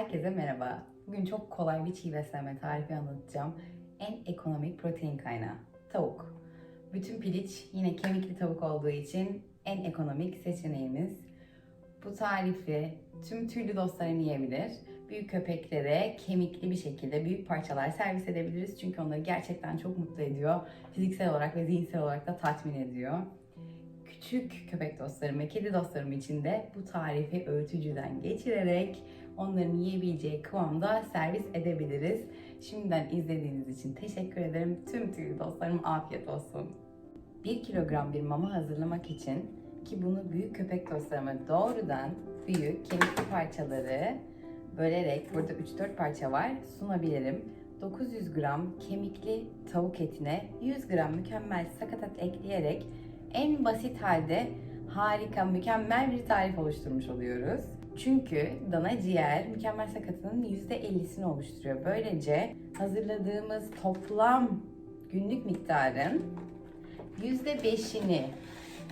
Herkese merhaba. Bugün çok kolay bir çiğ beslenme tarifi anlatacağım. En ekonomik protein kaynağı tavuk. Bütün piliç yine kemikli tavuk olduğu için en ekonomik seçeneğimiz. Bu tarifi tüm tüylü dostlarım yiyebilir. Büyük köpeklere kemikli bir şekilde büyük parçalar servis edebiliriz. Çünkü onları gerçekten çok mutlu ediyor. Fiziksel olarak ve zihinsel olarak da tatmin ediyor. Küçük köpek dostlarım ve kedi dostlarım için de bu tarifi öğütücüden geçirerek onların yiyebileceği kıvamda servis edebiliriz. Şimdiden izlediğiniz için teşekkür ederim. Tüm tüylü dostlarım afiyet olsun. 1 kilogram bir mama hazırlamak için ki bunu büyük köpek dostlarıma doğrudan büyük kemikli parçaları bölerek burada 3-4 parça var sunabilirim. 900 gram kemikli tavuk etine 100 gram mükemmel sakatat ekleyerek en basit halde harika, mükemmel bir tarif oluşturmuş oluyoruz. Çünkü dana ciğer mükemmel sakatının %50'sini oluşturuyor. Böylece hazırladığımız toplam günlük miktarın %5'ini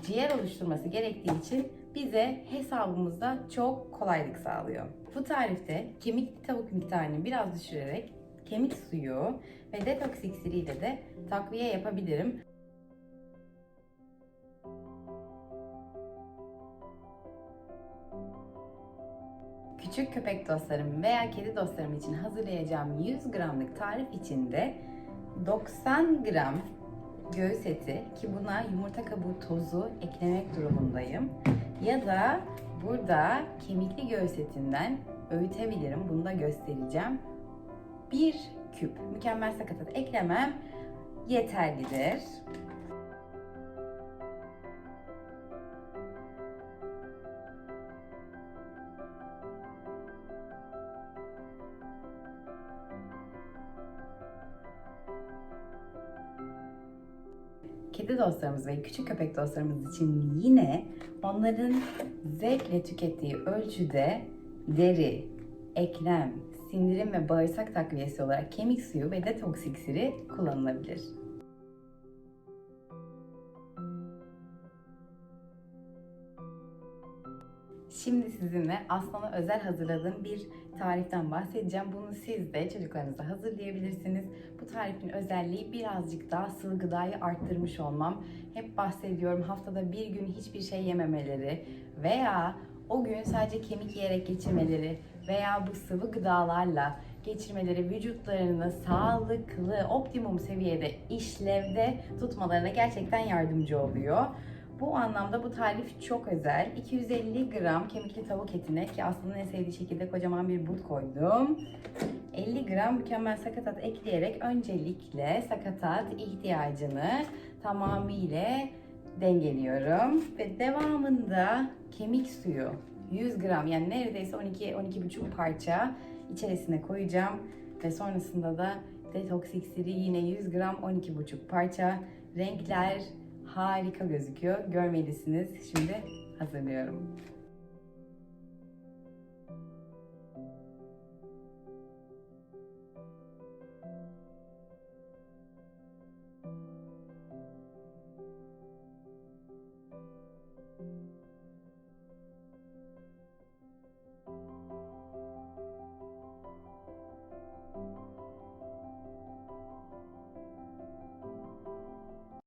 ciğer oluşturması gerektiği için bize hesabımızda çok kolaylık sağlıyor. Bu tarifte kemikli tavuk miktarını biraz düşürerek kemik suyu ve detoks iksiriyle de takviye yapabilirim. Küçük köpek dostlarım veya kedi dostlarım için hazırlayacağım 100 gramlık tarif içinde 90 gram göğüs eti ki buna yumurta kabuğu tozu eklemek durumundayım. Ya da burada kemikli göğüs etinden öğütebilirim. Bunu da göstereceğim. Bir küp mükemmel sakatat eklemem yeterlidir. Kedi dostlarımız ve küçük köpek dostlarımız için yine onların zevkle tükettiği ölçüde deri, eklem, sindirim ve bağırsak takviyesi olarak kemik suyu ve detoks iksiri kullanılabilir. Şimdi sizinle Aslan'a özel hazırladığım bir tariften bahsedeceğim. Bunu siz de çocuklarınıza hazırlayabilirsiniz. Bu tarifin özelliği birazcık daha sıvı gıdayı arttırmış olmam. Hep bahsediyorum haftada bir gün hiçbir şey yememeleri veya o gün sadece kemik yiyerek geçirmeleri veya bu sıvı gıdalarla geçirmeleri vücutlarını sağlıklı, optimum seviyede işlevde tutmalarına gerçekten yardımcı oluyor. Bu anlamda bu tarif çok özel. 250 gram kemikli tavuk etine ki aslında en sevdiği şekilde kocaman bir but koydum. 50 gram mükemmel sakatat ekleyerek öncelikle sakatat ihtiyacını tamamıyla dengeliyorum. Ve devamında kemik suyu 100 gram yani neredeyse 12-12,5 parça içerisine koyacağım. Ve sonrasında da detoks iksiri yine 100 gram 12,5 parça. Renkler harika gözüküyor. Görmelisiniz. Şimdi hazırlıyorum.